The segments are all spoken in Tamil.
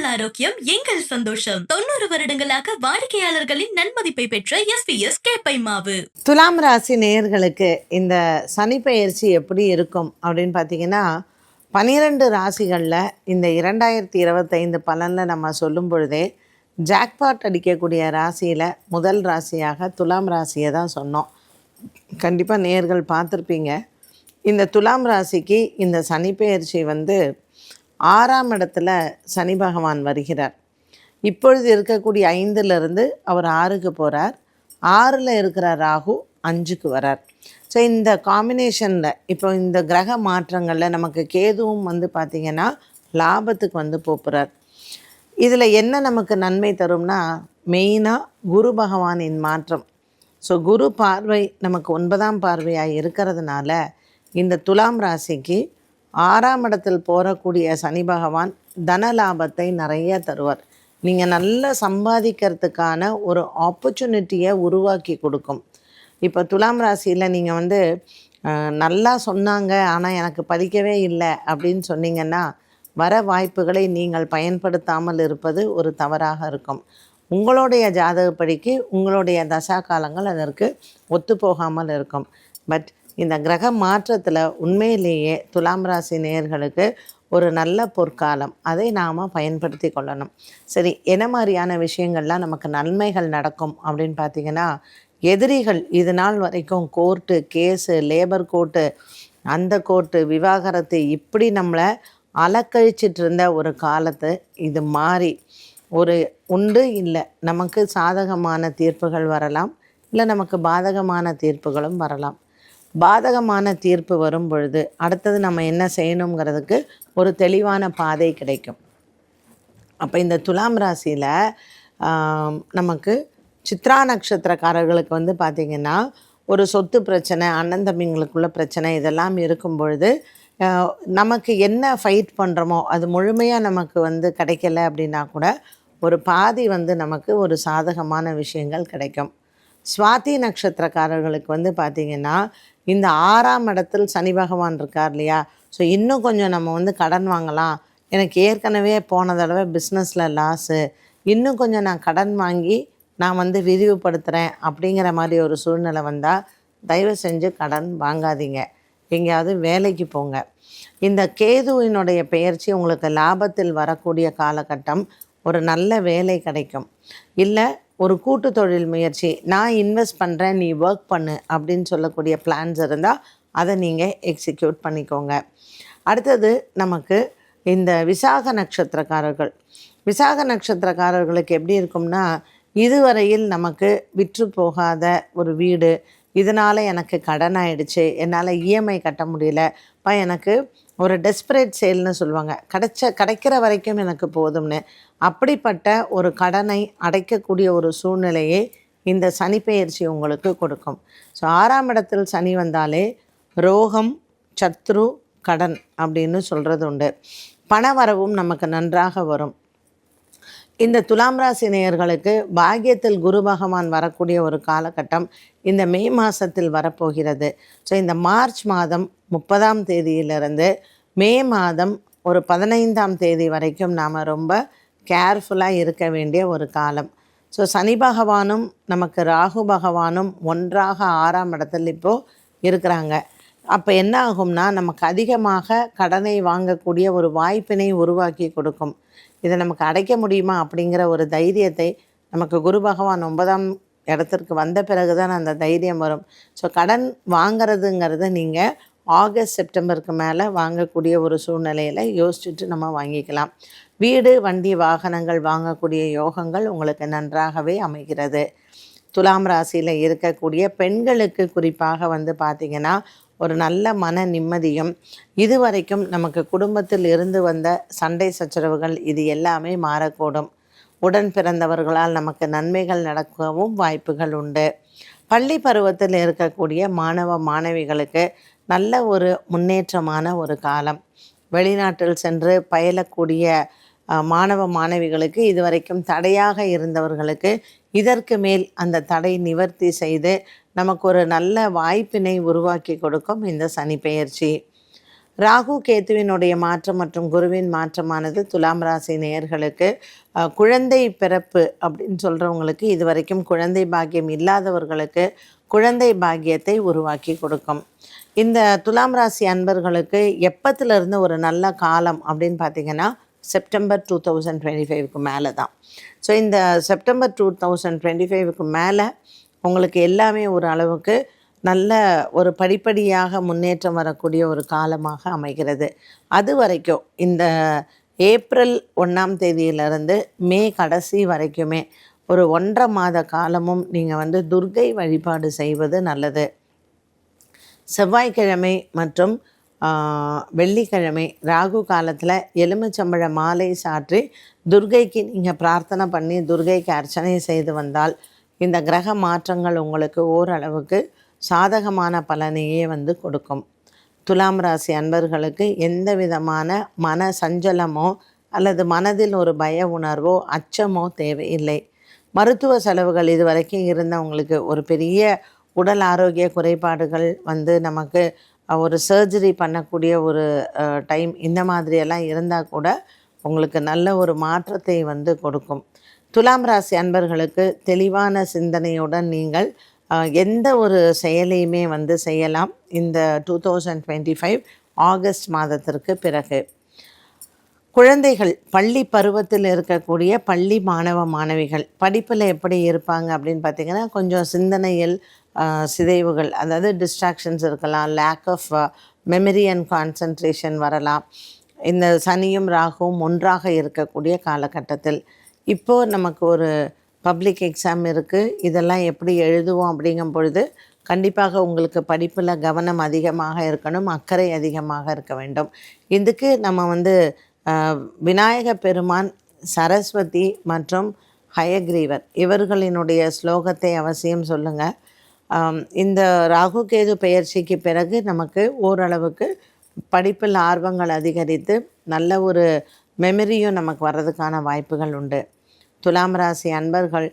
உங்கள் ஆரோக்கியம் எங்கள் சந்தோஷம். தொண்ணூறு வருடங்களாக வாடிக்கையாளர்களின் நன்மதிப்பை பெற்ற எஸ் பி எஸ் கேப்பை மாவு துலாம் ராசி நேயர்களுக்கு இந்த சனி பெயர்ச்சி எப்படி இருக்கும் அப்படின்னு பார்த்தீங்கன்னா பனிரெண்டு ராசிகளில் இந்த இரண்டாயிரத்தி இருபத்தைந்து பலனில் நம்ம சொல்லும் பொழுதே ஜாக்பாட் அடிக்கக்கூடிய ராசியில் முதல் ராசியாக துலாம் ராசியை தான் சொன்னோம். கண்டிப்பாக நேர்கள் பார்த்துருப்பீங்க. இந்த துலாம் ராசிக்கு இந்த சனி பெயர்ச்சி வந்து ஆறாம் இடத்துல சனி பகவான் வருகிறார். இப்பொழுது இருக்கக்கூடிய ஐந்துலேருந்து அவர் ஆறுக்கு போகிறார் ஆறில் இருக்கிற ராகு அஞ்சுக்கு வரார். ஸோ இந்த காம்பினேஷனில் இப்போ இந்த கிரக மாற்றங்களில் நமக்கு கேதுவும் வந்து பார்த்திங்கன்னா லாபத்துக்கு வந்து போப்புறார் இதில் என்ன நமக்கு நன்மை தரும்னா மெயினாக குரு பகவானின் மாற்றம். ஸோ குரு பார்வை நமக்கு ஒன்பதாம் பார்வையாக இருக்கிறதுனால இந்த துலாம் ராசிக்கு ஆறாம் இடத்தில் போகக்கூடிய சனி பகவான் தன லாபத்தை நிறைய தருவார். நீங்கள் நல்லா சம்பாதிக்கிறதுக்கான ஒரு ஆப்பர்ச்சுனிட்டியை உருவாக்கி கொடுக்கும். இப்போ துலாம் ராசியில் நீங்கள் வந்து நல்லா சொன்னாங்க ஆனால் எனக்கு படிக்கவே இல்லை அப்படின்னு சொன்னீங்கன்னா வர வாய்ப்புகளை நீங்கள் பயன்படுத்தாமல் இருப்பது ஒரு தவறாக இருக்கும். உங்களுடைய ஜாதகப்படிக்கு உங்களுடைய தசா காலங்கள் அதற்கு ஒத்துப்போகாமல் இருக்கும். பட் இந்த கிரக மாற்றத்தில் உண்மையிலேயே துலாம் ராசி நேயர்களுக்கு ஒரு நல்ல பொற்காலம். அதை நாம் பயன்படுத்தி கொள்ளணும். சரி என்ன மாதிரியான விஷயங்கள்லாம் நமக்கு நன்மைகள் நடக்கும் அப்படின்னு பார்த்தீங்கன்னா எதிரிகள் இது நாள் வரைக்கும் கோர்ட்டு கேஸு லேபர் கோர்ட்டு அந்த கோர்ட்டு விவாகரத்து இப்படி நம்மளை அலக்கழிச்சிட்டு இருந்த ஒரு காலத்து இது மாறி. ஒரு உண்டு இல்லை நமக்கு சாதகமான தீர்ப்புகள் வரலாம் இல்லை நமக்கு பாதகமான தீர்ப்புகளும் வரலாம். பாதகமான தீர்ப்பு வரும் பொழுது அடுத்தது நம்ம என்ன செய்யணுங்கிறதுக்கு ஒரு தெளிவான பாதை கிடைக்கும். அப்போ இந்த துலாம் ராசியில் நமக்கு சித்ரா நட்சத்திரக்காரர்களுக்கு வந்து பார்த்திங்கன்னா ஒரு சொத்து பிரச்சனை அண்ணன் தம்பிங்களுக்குள்ள பிரச்சனை இதெல்லாம் இருக்கும் பொழுது நமக்கு என்ன ஃபைட் பண்ணுறோமோ அது முழுமையாக நமக்கு வந்து கிடைக்கல அப்படின்னா கூட ஒரு பாதி வந்து நமக்கு ஒரு சாதகமான விஷயங்கள் கிடைக்கும். சுவாதி நட்சத்திரக்காரர்களுக்கு வந்து பார்த்திங்கன்னா இந்த ஆறாம் இடத்தில் சனி பகவான் இருக்கார் இல்லையா? ஸோ இன்னும் கொஞ்சம் நம்ம வந்து கடன் வாங்கலாம். எனக்கு ஏற்கனவே போன தடவை பிஸ்னஸில் லாஸு இன்னும் கொஞ்சம் நான் கடன் வாங்கி நான் வந்து விரிவுபடுத்துகிறேன் அப்படிங்கிற மாதிரி ஒரு சூழ்நிலை வந்தால் தயவு செஞ்சு கடன் வாங்காதீங்க. எங்கேயாவது வேலைக்கு போங்க. இந்த கேதுவினுடைய பெயர்ச்சி உங்களுக்கு லாபத்தில் வரக்கூடிய காலகட்டம் ஒரு நல்ல வேலை கிடைக்கும். இல்லை ஒரு கூட்டு தொழில் முயற்சி. நான் இன்வெஸ்ட் பண்ணுறேன் நீ ஒர்க் பண்ணு அப்படின்னு சொல்லக்கூடிய பிளான்ஸ் இருந்தால் அதை நீங்கள் எக்ஸிக்யூட் பண்ணிக்கோங்க. அடுத்தது நமக்கு இந்த விசாக நட்சத்திரக்காரர்கள். விசாக நட்சத்திரக்காரர்களுக்கு எப்படி இருக்கும்னா இதுவரையில் நமக்கு விற்று போகாத ஒரு வீடு இதனால் எனக்கு கடன் ஆயிடுச்சு என்னால் இஎம்ஐ கட்ட முடியல. இப்போ எனக்கு ஒரு டெஸ்பரேட் சேல்னு சொல்லுவாங்க. கிடைச்ச கிடைக்கிற வரைக்கும் எனக்கு போதும்னு. அப்படிப்பட்ட ஒரு கடனை அடைக்கக்கூடிய ஒரு சூழ்நிலையை இந்த சனி பெயர்ச்சி உங்களுக்கு கொடுக்கும். ஸோ ஆறாம் இடத்தில் சனி வந்தாலே ரோகம் சத்ரு கடன் அப்படின்னு சொல்கிறது உண்டு. பணவரவும் நமக்கு நன்றாக வரும். இந்த துலாம் ராசி நேயர்களுக்கு பாக்கியத்தில் குரு பகவான் வரக்கூடிய ஒரு காலகட்டம் இந்த மே மாதத்தில் வரப்போகிறது. ஸோ இந்த மார்ச் மாதம் முப்பதாம் தேதியிலிருந்து மே மாதம் ஒரு பதினைந்தாம் தேதி வரைக்கும் நாம் ரொம்ப கேர்ஃபுல்லாக இருக்க வேண்டிய ஒரு காலம். ஸோ சனி பகவானும் நமக்கு ராகு பகவானும் ஒன்றாக ஆறாம் இடத்தில் இப்போது இருக்கிறாங்க. அப்போ என்ன ஆகும்னா நமக்கு அதிகமாக கடனை வாங்கக்கூடிய ஒரு வாய்ப்பினை உருவாக்கி கொடுக்கும். இதை நமக்கு அடைக்க முடியுமா அப்படிங்கிற ஒரு தைரியத்தை நமக்கு குரு பகவான் ஒன்பதாம் இடத்திற்கு வந்த பிறகு தான் அந்த தைரியம் வரும். ஸோ கடன் வாங்கிறதுங்கிறத நீங்கள் ஆகஸ்ட் செப்டம்பருக்கு மேலே வாங்கக்கூடிய ஒரு சூழ்நிலையில் யோசிச்சுட்டு நம்ம வாங்கிக்கலாம். வீடு வண்டி வாகனங்கள் வாங்கக்கூடிய யோகங்கள் உங்களுக்கு நன்றாகவே அமைகிறது. துலாம் ராசியில் இருக்கக்கூடிய பெண்களுக்கு குறிப்பாக வந்து பார்த்திங்கன்னா ஒரு நல்ல மன நிம்மதியும் இதுவரைக்கும் நமக்கு குடும்பத்தில் இருந்து வந்த சண்டை சச்சரவுகள் இது எல்லாமே மாறக்கூடும். உடன் பிறந்தவர்களால் நமக்கு நன்மைகள் நடக்கவும் வாய்ப்புகள் உண்டு. பள்ளி பருவத்தில் இருக்கக்கூடிய மாணவ மாணவிகளுக்கு நல்ல ஒரு முன்னேற்றமான ஒரு காலம். வெளிநாட்டில் சென்று பயிலக்கூடிய மாணவ மாணவிகளுக்கு இதுவரைக்கும் தடையாக இருந்தவர்களுக்கு இதற்கு மேல் அந்த தடை நிவர்த்தி செய்து நமக்கு ஒரு நல்ல வாய்ப்பினை உருவாக்கி கொடுக்கும் இந்த சனி பெயர்ச்சி. ராகு கேத்துவினுடைய மாற்றம் மற்றும் குருவின் மாற்றமானது துலாம் ராசி நேயர்களுக்கு குழந்தை பிறப்பு அப்படின்னு சொல்கிறவங்களுக்கு இது வரைக்கும் குழந்தை பாக்கியம் இல்லாதவர்களுக்கு குழந்தை பாக்கியத்தை உருவாக்கி கொடுக்கும். இந்த துலாம் ராசி அன்பர்களுக்கு எப்பத்திலிருந்து ஒரு நல்ல காலம் அப்படின்னு பார்த்தீங்கன்னா செப்டம்பர் டூ தௌசண்ட் டுவெண்ட்டி ஃபைவ்க்கு மேலே தான் ஸோ இந்த செப்டம்பர் டூ தௌசண்ட் டுவெண்ட்டி ஃபைவ்க்கு மேலே உங்களுக்கு எல்லாமே ஒரு அளவுக்கு நல்ல ஒரு படிப்படியாக முன்னேற்றம் வரக்கூடிய ஒரு காலமாக அமைகிறது. அது வரைக்கும் இந்த ஏப்ரல் ஒன்றாம் தேதியிலிருந்து மே கடைசி வரைக்குமே ஒரு ஒன்றரை மாத காலமும் நீங்கள் வந்து துர்க்கை வழிபாடு செய்வது நல்லது. செவ்வாய்க்கிழமை மற்றும் வெள்ளிக்கிழமை ராகு காலத்தில் எலுமிச்சம்பழ மாலை சாற்றி துர்கைக்கு நீங்கள் பிரார்த்தனை பண்ணி துர்கைக்கு அர்ச்சனை செய்து வந்தால் இந்த கிரக மாற்றங்கள் உங்களுக்கு ஓரளவுக்கு சாதகமான பலனையே வந்து கொடுக்கும். துலாம் ராசி அன்பர்களுக்கு எந்த விதமான மன சஞ்சலமோ அல்லது மனதில் ஒரு பய உணர்வோ அச்சமோ தேவையில்லை. மருத்துவ செலவுகள் இது வரைக்கும் இருந்தவங்களுக்கு ஒரு பெரிய உடல் ஆரோக்கிய குறைபாடுகள் வந்து நமக்கு ஒரு சர்ஜரி பண்ணக்கூடிய ஒரு டைம் இந்த மாதிரியெல்லாம் இருந்தால் கூட உங்களுக்கு நல்ல ஒரு மாற்றத்தை வந்து கொடுக்கும். துலாம் ராசி அன்பர்களுக்கு தெளிவான சிந்தனையுடன் நீங்கள் எந்த ஒரு செயலையுமே வந்து செய்யலாம். இந்த two thousand twenty five August மாதத்திற்கு பிறகு. குழந்தைகள் பள்ளி பருவத்தில் இருக்கக்கூடிய பள்ளி மாணவ மாணவிகள் படிப்பில் எப்படி இருப்பாங்க அப்படின்னு பார்த்தீங்கன்னா கொஞ்சம் சிந்தனையில் சிதைவுகள் அதாவது டிஸ்ட்ராக்ஷன்ஸ் இருக்கலாம் lack of memory and concentration வரலாம். இந்த சனியும் ராகுவும் ஒன்றாக இருக்கக்கூடிய காலகட்டத்தில். இப்போது நமக்கு ஒரு பப்ளிக் எக்ஸாம் இருக்குது இதெல்லாம் எப்படி எழுதுவோம் அப்படிங்கும் பொழுது கண்டிப்பாக உங்களுக்கு படிப்பில் கவனம் அதிகமாக இருக்கணும் அக்கறை அதிகமாக இருக்க வேண்டும். இதுக்கு நம்ம வந்து விநாயக பெருமான் சரஸ்வதி மற்றும் ஹயக்ரீவர் இவர்களினுடைய ஸ்லோகத்தை அவசியம் சொல்லுங்கள் இந்த ராகு கேது பெயர்ச்சிக்கு பிறகு நமக்கு ஓரளவுக்கு படிப்பில் ஆர்வங்கள் அதிகரித்து நல்ல ஒரு மெமரியும் நமக்கு வர்றதுக்கான வாய்ப்புகள் உண்டு. துலாம் ராசி அன்பர்கள்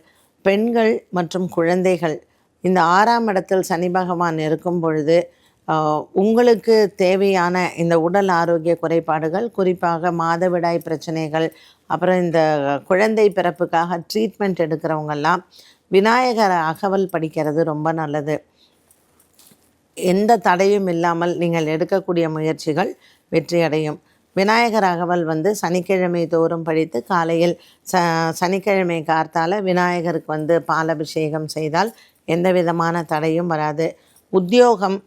பெண்கள் மற்றும் குழந்தைகள் இந்த ஆறாம் இடத்தில் சனி பகவான் இருக்கும் பொழுது உங்களுக்கு தேவையான இந்த உடல் ஆரோக்கிய குறைபாடுகள் குறிப்பாக மாதவிடாய் பிரச்சனைகள் அப்புறம் இந்த குழந்தை பிறப்புக்காக ட்ரீட்மெண்ட் எடுக்கிறவங்கெல்லாம் விநாயகர் அகவல் படிக்கிறது ரொம்ப நல்லது. எந்த தடையும் இல்லாமல் நீங்கள் எடுக்கக்கூடிய முயற்சிகள் வெற்றியடையும். விநாயகர் அகவல் வந்து சனிக்கிழமை தோறும் படித்து காலையில் ச சனிக்கிழமை கார்த்தால விநாயகருக்கு வந்து பாலபிஷேகம் செய்தால் எந்த விதமான தடையும் வராது. உத்தியோகம்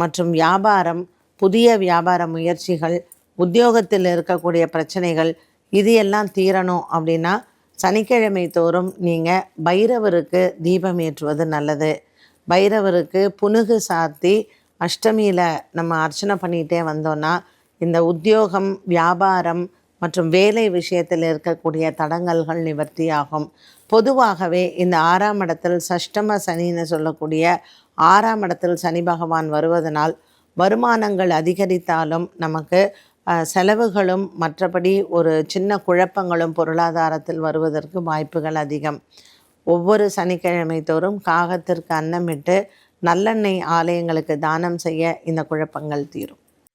மற்றும் வியாபாரம் புதிய வியாபார முயற்சிகள் உத்தியோகத்தில் இருக்கக்கூடிய பிரச்சனைகள் இது எல்லாம் தீரணும் அப்படின்னா சனிக்கிழமை தோறும் நீங்கள் பைரவருக்கு தீபம் ஏற்றுவது நல்லது. பைரவருக்கு புனுகு சாத்தி அஷ்டமியில் நம்ம அர்ச்சனை பண்ணிகிட்டே வந்தோன்னா இந்த உத்தியோகம் வியாபாரம் மற்றும் வேலை விஷயத்தில் இருக்கக்கூடிய தடங்கல்கள் நிவர்த்தியாகும். பொதுவாகவே இந்த ஆறாம் இடத்தில் சஷ்டம சனின்னு சொல்லக்கூடிய ஆறாம் இடத்தில் சனி பகவான் வருவதனால் வருமானங்கள் அதிகரித்தாலும் நமக்கு செலவுகளும் மற்றபடி ஒரு சின்ன குழப்பங்களும் பொருளாதாரத்தில் வருவதற்கு வாய்ப்புகள் அதிகம். ஒவ்வொரு சனிக்கிழமை தோறும் காகத்திற்கு அன்னமிட்டு நல்லெண்ணெய் ஆலயங்களுக்கு தானம் செய்ய இந்த குழப்பங்கள் தீரும்.